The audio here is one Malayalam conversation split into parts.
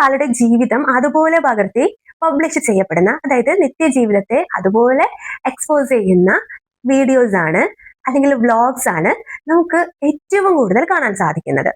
ഒരാളുടെ ജീവിതം അതുപോലെ പകർത്തി പബ്ലിഷ് ചെയ്യപ്പെടുന്ന അതായത് നിത്യജീവിതത്തെ അതുപോലെ എക്സ്പോസ് ചെയ്യുന്ന വീഡിയോസ് ആണ് അല്ലെങ്കിൽ വ്ളോഗ്സ് ആണ് നമുക്ക് ഏറ്റവും കൂടുതൽ കാണാൻ സാധിക്കുന്നത്.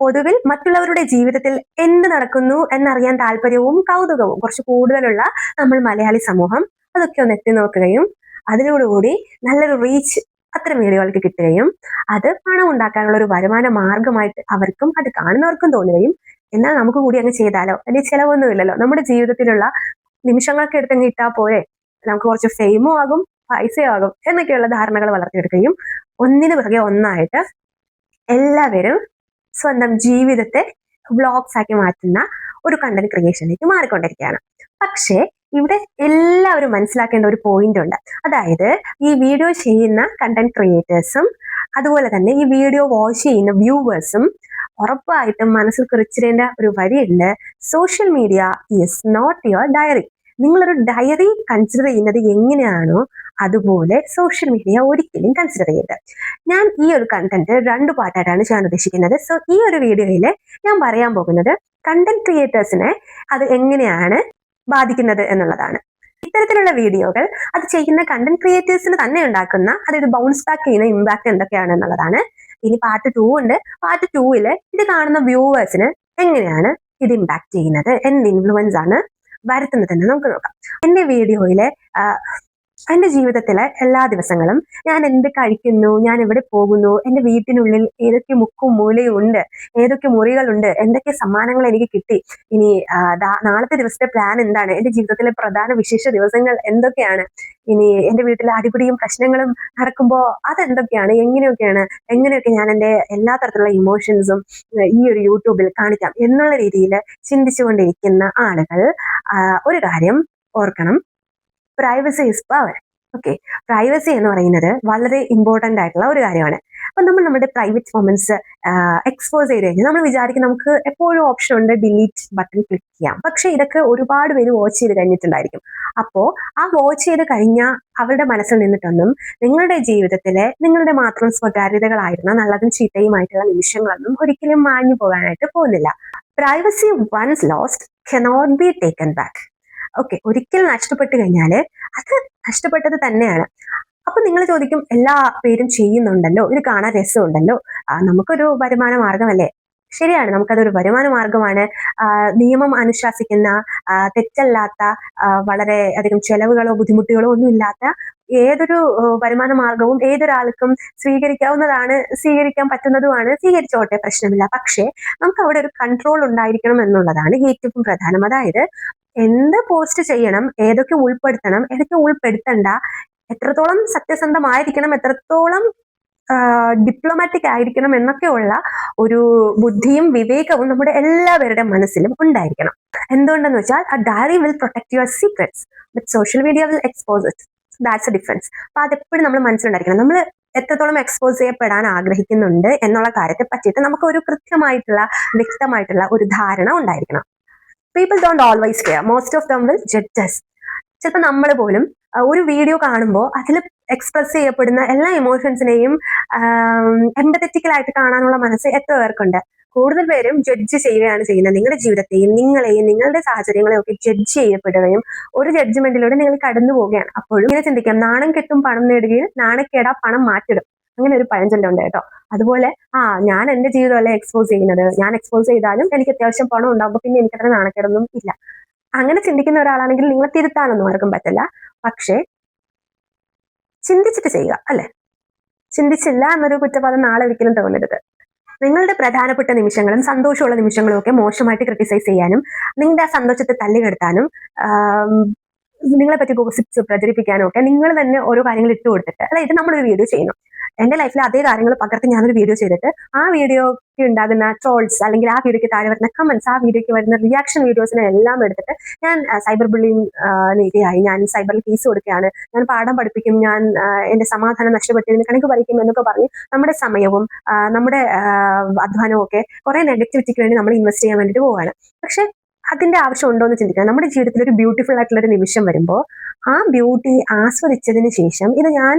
പൊതുവിൽ മറ്റുള്ളവരുടെ ജീവിതത്തിൽ എന്ത് നടക്കുന്നു എന്നറിയാൻ താല്പര്യവും കൗതുകവും കുറച്ച് കൂടുതലുള്ള നമ്മൾ മലയാളി സമൂഹം അതൊക്കെ ഒന്ന് എത്തി നോക്കുകയും അതിനോടുകൂടി നല്ലൊരു റീച്ച് അത്തരം വീഡിയോകൾക്ക് കിട്ടുകയും അത് പണം ഉണ്ടാക്കാനുള്ള ഒരു വരുമാന മാർഗമായിട്ട് അവർക്കും അത് കാണുന്നവർക്കും തോന്നുകയും എന്നാൽ നമുക്ക് കൂടി അങ്ങ് ചെയ്താലോ? വലിയ ചിലവൊന്നുമില്ലല്ലോ. നമ്മുടെ ജീവിതത്തിലുള്ള നിമിഷങ്ങളൊക്കെ എടുത്തങ്ങ് ഇട്ടാൽ പോരെ. നമുക്ക് കുറച്ച് ഫെയിമും ആകും പൈസയും ആകും എന്നൊക്കെയുള്ള ധാരണകൾ വളർത്തിയെടുക്കുകയും ഒന്നിനു പിറകെ ഒന്നായിട്ട് എല്ലാവരും സ്വന്തം ജീവിതത്തെ വ്ളോഗ്സ് ആക്കി മാറ്റുന്ന ഒരു കണ്ടന്റ് ക്രിയേഷനിലേക്ക് മാറിക്കൊണ്ടിരിക്കുകയാണ്. പക്ഷേ ഇവിടെ എല്ലാവരും മനസ്സിലാക്കേണ്ട ഒരു പോയിന്റ് ഉണ്ട്. അതായത് ഈ വീഡിയോ ചെയ്യുന്ന കണ്ടന്റ് ക്രിയേറ്റേഴ്സും അതുപോലെ തന്നെ ഈ വീഡിയോ വാച്ച് ചെയ്യുന്ന വ്യൂവേഴ്സും ഉറപ്പായിട്ടും മനസ്സിൽ കുറിച്ചിടേണ്ട ഒരു വരിയുണ്ട്. Social media is not your diary നിങ്ങളൊരു ഡയറി കൺസിഡർ ചെയ്യുന്നത് എങ്ങനെയാണോ അതുപോലെ സോഷ്യൽ മീഡിയ ഒരിക്കലും കൺസിഡർ ചെയ്യരുത്. ഞാൻ ഈ ഒരു കണ്ടന്റ് രണ്ട് പാർട്ടായിട്ടാണ് ചെയ്യാൻ ഉദ്ദേശിക്കുന്നത്. സോ ഈ ഒരു വീഡിയോയിൽ ഞാൻ പറയാൻ പോകുന്നത് കണ്ടന്റ് ക്രിയേറ്റേഴ്സിനെ അത് എങ്ങനെയാണ് ബാധിക്കുന്നത് എന്നുള്ളതാണ്. ഇത്തരത്തിലുള്ള വീഡിയോകൾ അത് ചെയ്യുന്ന കണ്ടന്റ് ക്രിയേറ്റേഴ്സിന് തന്നെ ഉണ്ടാക്കുന്ന അതായത് ബൗൺസ് ബാക്ക് ചെയ്യുന്ന ഇമ്പാക്ട് എന്തൊക്കെയാണ് എന്നുള്ളതാണ്. ഇനി പാർട്ട് ടു ഉണ്ട്. പാർട്ട് ടൂവിൽ ഇത് കാണുന്ന വ്യൂവേഴ്സിന് എങ്ങനെയാണ് ഇത് ഇമ്പാക്ട് ചെയ്യുന്നത്? എന്ത് ഇൻഫ്ലുവൻസ് ആണ് വരുത്തുന്നതെന്ന് നമുക്ക് നോക്കാം. എന്റെ വീഡിയോയിലെ എന്റെ ജീവിതത്തിലെ എല്ലാ ദിവസങ്ങളും ഞാൻ എന്ത് കഴിക്കുന്നു ഞാൻ എവിടെ പോകുന്നു എന്റെ വീട്ടിനുള്ളിൽ ഏതൊക്കെ മുക്കും മൂലയും ഉണ്ട് ഏതൊക്കെ മുറികളുണ്ട് എന്തൊക്കെ സമ്മാനങ്ങൾ എനിക്ക് കിട്ടി ഇനി നാളത്തെ ദിവസത്തെ പ്ലാൻ എന്താണ് എന്റെ ജീവിതത്തിലെ പ്രധാന വിശേഷ ദിവസങ്ങൾ എന്തൊക്കെയാണ് ഇനി എന്റെ വീട്ടിലെ അടിപിടിയും പ്രശ്നങ്ങളും നടക്കുമ്പോൾ അതെന്തൊക്കെയാണ് എങ്ങനെയൊക്കെയാണ് എങ്ങനെയൊക്കെ ഞാൻ എന്റെ എല്ലാ തരത്തിലുള്ള ഇമോഷൻസും ഈ ഒരു യൂട്യൂബിൽ കാണിക്കാം എന്നുള്ള രീതിയിൽ ചിന്തിച്ചുകൊണ്ടിരിക്കുന്ന ആളുകൾ ഒരു കാര്യം ഓർക്കണം. Privacy is power okay privacy എന്ന് പറയുന്നത് വളരെ ഇമ്പോർട്ടന്റ് ആയിട്ടുള്ള ഒരു കാര്യമാണ്. അപ്പം നമ്മൾ നമ്മുടെ പ്രൈവറ്റ് മൊമെന്റ്സ് എക്സ്പോസ് ചെയ്ത് കഴിഞ്ഞാൽ നമ്മൾ വിചാരിക്കും നമുക്ക് എപ്പോഴും ഓപ്ഷൻ ഉണ്ട് ഡിലീറ്റ് ബട്ടൺ ക്ലിക്ക് ചെയ്യാം പക്ഷേ ഇതൊക്കെ ഒരുപാട് പേര് വാച്ച് ചെയ്ത് കഴിഞ്ഞിട്ടുണ്ടായിരിക്കും. അപ്പോൾ ആ വാച്ച് ചെയ്ത് കഴിഞ്ഞാൽ അവരുടെ മനസ്സിൽ നിന്നിട്ടൊന്നും നിങ്ങളുടെ ജീവിതത്തിലെ നിങ്ങളുടെ മാത്രം സ്വകാര്യതകളായിരുന്ന നല്ലതും ചീത്തയുമായിട്ടുള്ള നിമിഷങ്ങളൊന്നും ഒരിക്കലും മാഞ്ഞു പോകാനായിട്ട് പോകുന്നില്ല. Privacy once lost cannot be taken back okay ഒരിക്കൽ നഷ്ടപ്പെട്ടു കഴിഞ്ഞാൽ അത് നഷ്ടപ്പെട്ടത് തന്നെയാണ്. അപ്പൊ നിങ്ങൾ ചോദിക്കും എല്ലാ പേരും ചെയ്യുന്നുണ്ടല്ലോ ഇത് കാണാൻ രസമുണ്ടല്ലോ നമുക്കൊരു വരുമാന മാർഗമല്ലേ? ശരിയാണ് നമുക്കതൊരു വരുമാന മാർഗമാണ്. നിയമം അനുശാസിക്കുന്ന തെറ്റല്ലാത്ത വളരെ അധികം ചെലവുകളോ ബുദ്ധിമുട്ടുകളോ ഒന്നും ഇല്ലാത്ത ഏതൊരു വരുമാന മാർഗവും ഏതൊരാൾക്കും സ്വീകരിക്കാവുന്നതാണ് സ്വീകരിക്കാൻ പറ്റുന്നതുമാണ് സ്വീകരിച്ചോട്ടെ പ്രശ്നമില്ല. പക്ഷേ നമുക്ക് അവിടെ ഒരു കൺട്രോൾ ഉണ്ടായിരിക്കണം എന്നുള്ളതാണ് ഏറ്റവും പ്രധാനം. അതായത് എന്ത് പോസ്റ്റ് ചെയ്യണം ഏതൊക്കെ ഉൾപ്പെടുത്തണം ഏതൊക്കെ ഉൾപ്പെടുത്തണ്ട എത്രത്തോളം സത്യസന്ധമായിരിക്കണം എത്രത്തോളം ഡിപ്ലോമാറ്റിക് ആയിരിക്കണം എന്നൊക്കെയുള്ള ഒരു ബുദ്ധിയും വിവേകവും നമ്മുടെ എല്ലാവരുടെ മനസ്സിലും ഉണ്ടായിരിക്കണം. എന്തുകൊണ്ടെന്ന് വെച്ചാൽ ആ diary will protect your secrets but social media will expose it that's a difference അപ്പൊ അതെപ്പോഴും നമ്മൾ മനസ്സിലുണ്ടായിരിക്കണം. നമ്മൾ എത്രത്തോളം എക്സ്പോസ് ചെയ്യപ്പെടാൻ ആഗ്രഹിക്കുന്നുണ്ട് എന്നുള്ള കാര്യത്തെ പറ്റിയിട്ട് നമുക്ക് ഒരു കൃത്യമായിട്ടുള്ള വ്യക്തമായിട്ടുള്ള ഒരു ധാരണ ഉണ്ടായിരിക്കണം. People don't always care most of them will judges ചിലപ്പോൾ നമ്മൾ പോലും ഒരു വീഡിയോ കാണുമ്പോൾ അതിൽ എക്സ്പ്രസ് ചെയ്യപ്പെടുന്ന എല്ലാ ഇമോഷൻസിനെയും എംപത്തറ്റിക്കലായിട്ട് കാണാനുള്ള മനസ്സ് എത്ര പേർക്കുണ്ട്? കൂടുതൽ പേരും ജഡ്ജ് ചെയ്യുകയാണ് ചെയ്യുന്നത്. നിങ്ങളുടെ ജീവിതത്തെയും നിങ്ങളെയും നിങ്ങളുടെ സാഹചര്യങ്ങളെയും ഒക്കെ ജഡ്ജ് ചെയ്യപ്പെടുകയും ഒരു ജഡ്ജ്മെന്റിലൂടെ നിങ്ങൾ കടന്നു പോവുകയാണ് അപ്പോഴും ഇങ്ങനെ ചിന്തിക്കാം. നാണം കെട്ടും പണം നേടുകയും നാണക്കേടാ പണം മാറ്റിടും. അങ്ങനെ ഒരു പഴഞ്ചൊല്ലുണ്ട് കേട്ടോ. അതുപോലെ ആ ഞാൻ എന്റെ ജീവിതമല്ലേ എക്സ്പോസ് ചെയ്യുന്നത്? ഞാൻ എക്സ്പോസ് ചെയ്താലും എനിക്ക് അത്യാവശ്യം പണം ഉണ്ടാകുമ്പോൾ പിന്നെ എനിക്ക് അത്ര നാണക്കേടൊന്നും ഇല്ല. അങ്ങനെ ചിന്തിക്കുന്ന ഒരാളാണെങ്കിൽ നിങ്ങളെ തിരുത്താനൊന്നും ആർക്കും പറ്റില്ല പക്ഷേ ചിന്തിച്ചിട്ട് ചെയ്യുക അല്ലെ? ചിന്തിച്ചില്ല എന്നൊരു കുറ്റപാതം നാളെ ഒരിക്കലും തോന്നരുത്. നിങ്ങളുടെ പ്രധാനപ്പെട്ട നിമിഷങ്ങളും സന്തോഷമുള്ള നിമിഷങ്ങളും ഒക്കെ മോശമായിട്ട് ക്രിട്ടിസൈസ് ചെയ്യാനും നിങ്ങളുടെ ആ സന്തോഷത്തെ തല്ലികെടുത്താനും നിങ്ങളെ പറ്റി ഗോസിപ്സ് പ്രചരിപ്പിക്കാനും ഒക്കെ നിങ്ങൾ തന്നെ ഓരോ കാര്യങ്ങൾ ഇട്ട് കൊടുത്തിട്ട് അല്ല? ഇത് നമ്മളൊരു വീഡിയോ ചെയ്യുന്നു. എന്റെ ലൈഫിൽ അതേ കാര്യങ്ങൾ പകർത്തി ഞാനൊരു വീഡിയോ ചെയ്തിട്ട് ആ വീഡിയോക്ക് ഉണ്ടാകുന്ന ട്രോൾസ് അല്ലെങ്കിൽ ആ വീഡിയോക്ക് താഴെ വരുന്ന കമന്റ്സ് ആ വീഡിയോക്ക് വരുന്ന റിയാക്ഷൻ വീഡിയോസിനെ എല്ലാം എടുത്തിട്ട് ഞാൻ സൈബർ ബുള്ളിങ് നീതിയായി ഞാൻ സൈബർ കേസ് കൊടുക്കുകയാണ്. ഞാൻ പാഠം പഠിപ്പിക്കും. ഞാൻ എന്റെ സമാധാനം നഷ്ടപ്പെട്ടിരുന്ന്. കണക്ക് പറിക്കും എന്നൊക്കെ പറഞ്ഞ് നമ്മുടെ സമയവും നമ്മുടെ അധ്വാനവും ഒക്കെ കുറെ നെഗറ്റിവിറ്റിക്ക് വേണ്ടി നമ്മൾ ഇൻവെസ്റ്റ് ചെയ്യാൻ വേണ്ടിയിട്ട് പോവുകയാണ്. പക്ഷെ അതിന്റെ ആവശ്യം ഉണ്ടോ എന്ന് ചിന്തിക്കണം. നമ്മുടെ ജീവിതത്തിൽ ഒരു ബ്യൂട്ടിഫുൾ ആയിട്ടുള്ള ഒരു നിമിഷം വരുമ്പോൾ ആ ബ്യൂട്ടി ആസ്വദിച്ചതിന് ശേഷം ഇത് ഞാൻ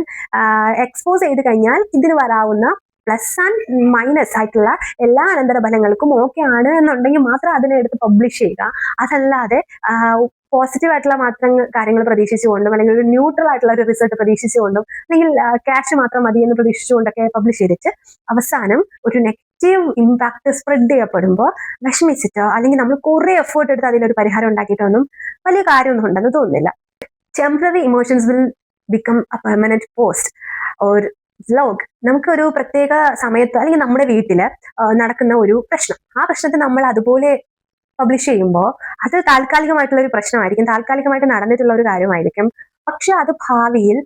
എക്സ്പോസ് ചെയ്ത് കഴിഞ്ഞാൽ ഇതിന് വരാവുന്ന പ്ലസ് ആൻഡ് മൈനസ് ആയിട്ടുള്ള എല്ലാ അനന്തരഫലങ്ങൾക്കും ഓക്കെ ആണ് എന്നുണ്ടെങ്കിൽ മാത്രം അതിനെ എടുത്ത് പബ്ലിഷ് ചെയ്യുക. അതല്ലാതെ പോസിറ്റീവ് ആയിട്ടുള്ള മാത്രം കാര്യങ്ങൾ പ്രതീക്ഷിച്ചുകൊണ്ടും അല്ലെങ്കിൽ ഒരു ന്യൂട്രൽ ആയിട്ടുള്ള ഒരു റിസൾട്ട് പ്രതീക്ഷിച്ചുകൊണ്ടും അല്ലെങ്കിൽ ക്യാഷ് മാത്രം മതി എന്ന് പ്രതീക്ഷിച്ചുകൊണ്ടൊക്കെ പബ്ലിഷ് ചെയ്തിട്ട് അവസാനം ഒരു നെഗറ്റീവ് ഇമ്പാക്ട് സ്പ്രെഡ് ചെയ്യപ്പെടുമ്പോൾ വിഷമിച്ചിട്ടോ അല്ലെങ്കിൽ നമ്മൾ കുറേ എഫേർട്ട് എടുത്ത് അതിലൊരു പരിഹാരം ഉണ്ടാക്കിയിട്ടൊന്നും വലിയ കാര്യമൊന്നും ഉണ്ടെന്ന് തോന്നുന്നില്ല. Temporary emotions will become a permanent post or vlog നമുക്കൊരു പ്രത്യേക സമയത്ത് അല്ലെങ്കിൽ നമ്മുടെ വീട്ടിൽ നടക്കുന്ന ഒരു പ്രശ്നം. ആ പ്രശ്നത്തെ നമ്മൾ അതുപോലെ പബ്ലിഷ് ചെയ്യുമ്പോൾ അത് താൽക്കാലികമായിട്ടുള്ള ഒരു പ്രശ്നമായിരിക്കും. താൽക്കാലികമായിട്ട് നടന്നിട്ടുള്ള ഒരു കാര്യമായിരിക്കും. പക്ഷെ അത് ഭാവിയിൽ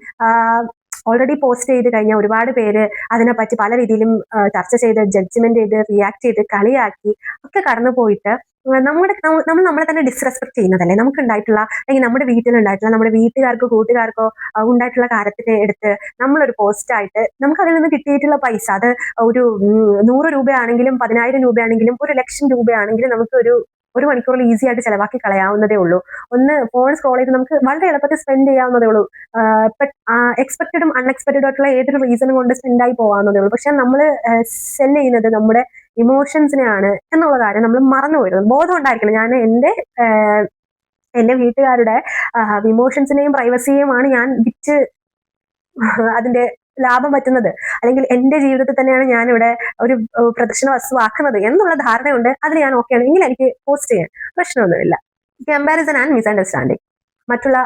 ഓൾറെഡി പോസ്റ്റ് ചെയ്ത് കഴിഞ്ഞാൽ ഒരുപാട് പേര് അതിനെപ്പറ്റി പല രീതിയിലും ചർച്ച ചെയ്ത് ജഡ്ജ്മെന്റ് ചെയ്ത് റിയാക്ട് ചെയ്ത് കളിയാക്കി ഒക്കെ കടന്നു പോയിട്ട് നമ്മുടെ നമ്മൾ നമ്മളെ തന്നെ ഡിസ്റെസ്പെക്ട് ചെയ്യുന്നതല്ലേ? നമുക്ക് ഉണ്ടായിട്ടുള്ള അല്ലെങ്കിൽ നമ്മുടെ വീട്ടിലുണ്ടായിട്ടുള്ള നമ്മുടെ വീട്ടുകാർക്കോ കൂട്ടുകാർക്കോ ഉണ്ടായിട്ടുള്ള കാര്യത്തിനെ എടുത്ത് നമ്മളൊരു പോസ്റ്റായിട്ട് നമുക്ക് അതിൽ നിന്ന് കിട്ടിയിട്ടുള്ള പൈസ അത് ഒരു നൂറ് രൂപയാണെങ്കിലും പതിനായിരം രൂപയാണെങ്കിലും ഒരു ലക്ഷം രൂപയാണെങ്കിലും നമുക്ക് ഒരു ഒരു മണിക്കൂറിൽ ഈസി ആയിട്ട് ചിലവാക്കി കളയാവുന്നതേ ഉള്ളൂ. ഒന്ന് ഫോൺ സ്ക്രോൾ ചെയ്ത് നമുക്ക് വളരെ എളുപ്പത്തിൽ സ്പെൻഡ് ചെയ്യാവുന്നതേ ഉള്ളൂ. എക്സ്പെക്റ്റഡും അൺഎക്സ്പെക്റ്റഡും ആയിട്ടുള്ള ഏതൊരു റീസണും കൊണ്ട് സ്പെൻഡ് ആയി പോകാവുന്നതേ ഉള്ളൂ. പക്ഷെ നമ്മൾ സെൽ ചെയ്യുന്നത് നമ്മുടെ ഇമോഷൻസിനെയാണ് എന്നുള്ള കാര്യം നമ്മൾ മറന്നു പോയിരുന്നു ബോധം ഉണ്ടായിരിക്കണം ഞാൻ എന്റെ എന്റെ വീട്ടുകാരുടെ ഇമോഷൻസിനെയും പ്രൈവസിയെയുമാണ് ഞാൻ വിറ്റ് അതിന്റെ ലാഭം പറ്റുന്നത്. അല്ലെങ്കിൽ എന്റെ ജീവിതത്തിൽ തന്നെയാണ് ഞാൻ ഇവിടെ ഒരു പ്രദർശന വസ്തുവാക്കുന്നത് എന്നുള്ള ധാരണയുണ്ട്. അതിന് ഞാൻ ഓക്കെയാണ് എങ്കിൽ എനിക്ക് പോസ്റ്റ് ചെയ്യാൻ പ്രശ്നമൊന്നുമില്ല. കമ്പാരിസൺ ആൻഡ് മിസ്അണ്ടർസ്റ്റാൻഡിങ് മറ്റുള്ള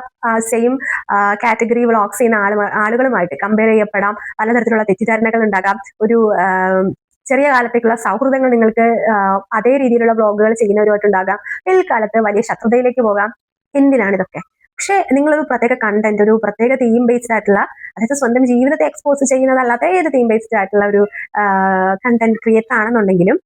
സെയിം കാറ്റഗറി വ്ളോഗ്സ് ചെയ്യുന്ന ആളു ആളുകളുമായിട്ട് കമ്പയർ ചെയ്യപ്പെടാം. പലതരത്തിലുള്ള തെറ്റിദ്ധാരണകൾ ഉണ്ടാകാം. ഒരു ചെറിയ കാലത്തേക്കുള്ള സൗഹൃദങ്ങൾ നിങ്ങൾക്ക് അതേ രീതിയിലുള്ള വ്ളോഗുകൾ ചെയ്യുന്നവരുമായിട്ടുണ്ടാകാം പിൽക്കാലത്ത് വലിയ ശത്രുതയിലേക്ക് പോകാം. എന്തിനാണ് ഇതൊക്കെ? പക്ഷെ നിങ്ങളൊരു പ്രത്യേക കണ്ടന്റ് ഒരു പ്രത്യേക തീം ബേസ്ഡ് ആയിട്ടുള്ള അതായത് സ്വന്തം ജീവിതത്തെ എക്സ്പോസ് ചെയ്യുന്നതല്ലാത്ത ഏത് തീം ബേസ്ഡ് ആയിട്ടുള്ള ഒരു കണ്ടന്റ് ക്രിയേറ്റ് ആണെന്നുണ്ടെങ്കിലും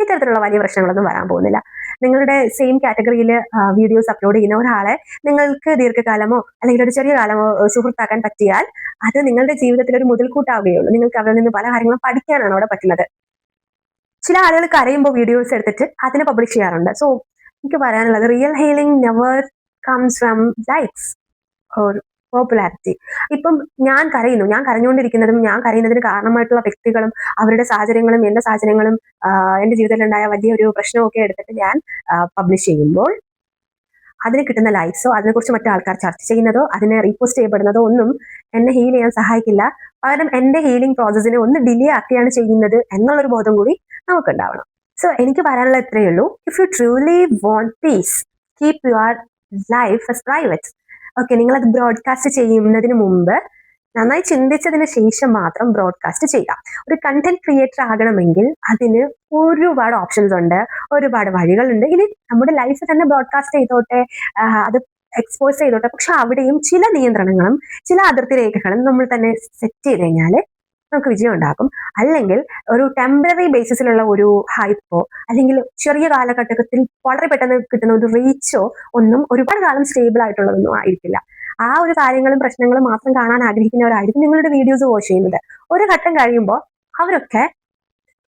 ഇത്തരത്തിലുള്ള വലിയ പ്രശ്നങ്ങളൊന്നും വരാൻ പോകുന്നില്ല. നിങ്ങളുടെ സെയിം കാറ്റഗറിയിൽ വീഡിയോസ് അപ്ലോഡ് ചെയ്യുന്ന ഒരാളെ നിങ്ങൾക്ക് ദീർഘകാലമോ അല്ലെങ്കിൽ ഒരു ചെറിയ കാലമോ സുഹൃത്താക്കാൻ പറ്റിയാൽ അത് നിങ്ങളുടെ ജീവിതത്തിൽ ഒരു മുതൽക്കൂട്ടാവുകയുള്ളൂ. നിങ്ങൾക്ക് അവരിൽ നിന്ന് പല കാര്യങ്ങളും പഠിക്കാനാണ് അവിടെ പറ്റുന്നത്. ചില ആളുകൾ കരയുമ്പോൾ വീഡിയോസ് എടുത്തിട്ട് അതിനെ പബ്ലിഷ് ചെയ്യാറുണ്ട്. സോ എനിക്ക് പറയാനുള്ളത് real healing never comes from likes or popularity ഇപ്പം ഞാൻ കരയുന്നു. ഞാൻ കരഞ്ഞുകൊണ്ടിരിക്കുന്നതും ഞാൻ കരയുന്നതിന് കാരണമായിട്ടുള്ള വ്യക്തികളും അവരുടെ സാഹചര്യങ്ങളും എന്റെ സാഹചര്യങ്ങളും എന്റെ ജീവിതത്തിലുണ്ടായ വലിയൊരു പ്രശ്നമൊക്കെ എടുത്തിട്ട് ഞാൻ പബ്ലിഷ് ചെയ്യുമ്പോൾ അതിന് കിട്ടുന്ന ലൈക്സോ അതിനെക്കുറിച്ച് മറ്റു ആൾക്കാർ ചർച്ച ചെയ്യുന്നതോ അതിനെ റീപോസ്റ്റ് ചെയ്യപ്പെടുന്നതോ ഒന്നും എന്നെ ഹീൽ ചെയ്യാൻ സഹായിക്കില്ല. പകരം എന്റെ ഹീലിംഗ് പ്രോസസ്സിനെ ഒന്ന് ഡിലേ ആക്കിയാണ് ചെയ്യുന്നത് എന്നുള്ളൊരു ബോധം കൂടി നമുക്കുണ്ടാവണം. സോ എനിക്ക് പറയാനുള്ള ഇത്രയേ ഉള്ളൂ. If you truly want peace keep your life as private okay നിങ്ങൾ അത് ബ്രോഡ്കാസ്റ്റ് ചെയ്യുന്നതിന് മുമ്പ് നന്നായി ചിന്തിച്ചതിന് ശേഷം മാത്രം ബ്രോഡ്കാസ്റ്റ് ചെയ്യുക ഒരു കണ്ടന്റ് ക്രിയേറ്റർ ആകണമെങ്കിൽ അതിന് ഒരുപാട് ഓപ്ഷൻസ് ഉണ്ട് ഒരുപാട് വഴികളുണ്ട്. ഇനി നമ്മുടെ ലൈഫ് തന്നെ ബ്രോഡ്കാസ്റ്റ് ചെയ്തോട്ടെ അത് എക്സ്പോസ് ചെയ്തോട്ടെ. പക്ഷെ അവിടെയും ചില നിയന്ത്രണങ്ങളും ചില അതിർത്തി രേഖകളും നമ്മൾ തന്നെ സെറ്റ് ചെയ്ത് കഴിഞ്ഞാൽ നമുക്ക് വിജയം ഉണ്ടാക്കും. അല്ലെങ്കിൽ ഒരു ടെമ്പററി ബേസിസിലുള്ള ഒരു ഹൈപ്പോ അല്ലെങ്കിൽ ചെറിയ കാലഘട്ടത്തിൽ വളരെ പെട്ടെന്ന് കിട്ടുന്ന ഒരു റീച്ചോ ഒന്നും ഒരുപാട് കാലം സ്റ്റേബിൾ ആയിട്ടുള്ളതൊന്നും ആയിരിക്കില്ല. ആ ഒരു കാര്യങ്ങളും പ്രശ്നങ്ങളും മാത്രം കാണാൻ ആഗ്രഹിക്കുന്നവരായിരിക്കും നിങ്ങളുടെ വീഡിയോസ് വാച്ച് ചെയ്യുന്നത്. ഒരു ഘട്ടം കഴിയുമ്പോൾ അവരൊക്കെ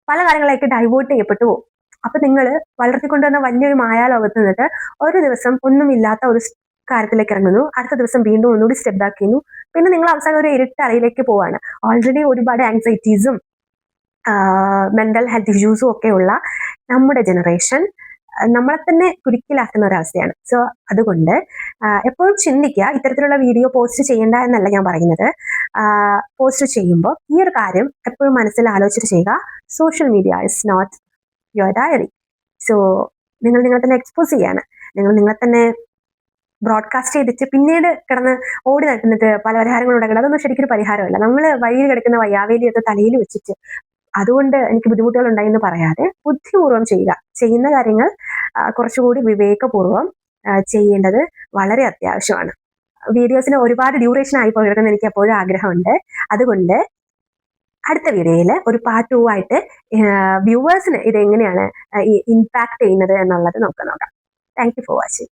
പല കാര്യങ്ങളേക്ക് ഡൈവേർട്ട് ചെയ്യപ്പെട്ടു പോകും. അപ്പൊ നിങ്ങൾ വളർത്തിക്കൊണ്ടുവന്ന വലിയൊരു മായാലോകത്ത് നിന്നിട്ട് ഒരു ദിവസം ഒന്നുമില്ലാത്ത ഒരു കാര്യത്തിലേക്ക് ഇറങ്ങുന്നു. അടുത്ത ദിവസം വീണ്ടും ഒന്നുകൂടി സ്റ്റെപ്പ് ബാക്ക് ചെയ്യുന്നു. പിന്നെ നിങ്ങൾ അവസാനം ഒരു ഇരുട്ടറയിലേക്ക് പോവാണ്. ഓൾറെഡി ഒരുപാട് ആൻസൈറ്റീസും മെന്റൽ ഹെൽത്ത് ഇഷ്യൂസും ഒക്കെ ഉള്ള നമ്മുടെ ജനറേഷൻ നമ്മളെ തന്നെ കുരുക്കിലാക്കുന്ന ഒരവസ്ഥയാണ്. സോ അതുകൊണ്ട് എപ്പോഴും ചിന്തിക്കുക ഇത്തരത്തിലുള്ള വീഡിയോ പോസ്റ്റ് ചെയ്യേണ്ട എന്നല്ല ഞാൻ പറയുന്നത്. പോസ്റ്റ് ചെയ്യുമ്പോൾ ഈ ഒരു കാര്യം എപ്പോഴും മനസ്സിൽ ആലോചിച്ചിട്ട് ചെയ്യുക. Social media is not your diary so നിങ്ങൾ നിങ്ങളെ തന്നെ എക്സ്പോസ് ചെയ്യാണ്. നിങ്ങൾ നിങ്ങളെ തന്നെ ബ്രോഡ്കാസ്റ്റ് ചെയ്തിട്ട് പിന്നീട് കിടന്ന് ഓടി നടക്കുന്നിട്ട് പല പരിഹാരങ്ങളും ഉണ്ടാക്കണം അതൊന്നും ശരിക്കും പരിഹാരമല്ല. നമ്മൾ വഴിയിൽ കിടക്കുന്ന വയ്യാവേലിയൊക്കെ തലയിൽ വെച്ചിട്ട് അതുകൊണ്ട് എനിക്ക് ബുദ്ധിമുട്ടുകൾ ഉണ്ടായെന്ന് പറയാതെ ബുദ്ധിപൂർവം ചെയ്യുക. ചെയ്യുന്ന കാര്യങ്ങൾ കുറച്ചുകൂടി വിവേകപൂർവം ചെയ്യേണ്ടത് വളരെ അത്യാവശ്യമാണ്. വീഡിയോസിന് ഒരുപാട് ഡ്യൂറേഷൻ ആയി പോകരുതെന്ന് എനിക്ക് എപ്പോഴും ആഗ്രഹമുണ്ട്. അതുകൊണ്ട് അടുത്ത വീഡിയോയിൽ ഒരു പാർട്ട് ടു ആയിട്ട് വ്യൂവേഴ്സിന് ഇത് എങ്ങനെയാണ് ഇമ്പാക്ട് ചെയ്യുന്നത് എന്നുള്ളത് നമുക്ക് നോക്കാം. Thank you for watching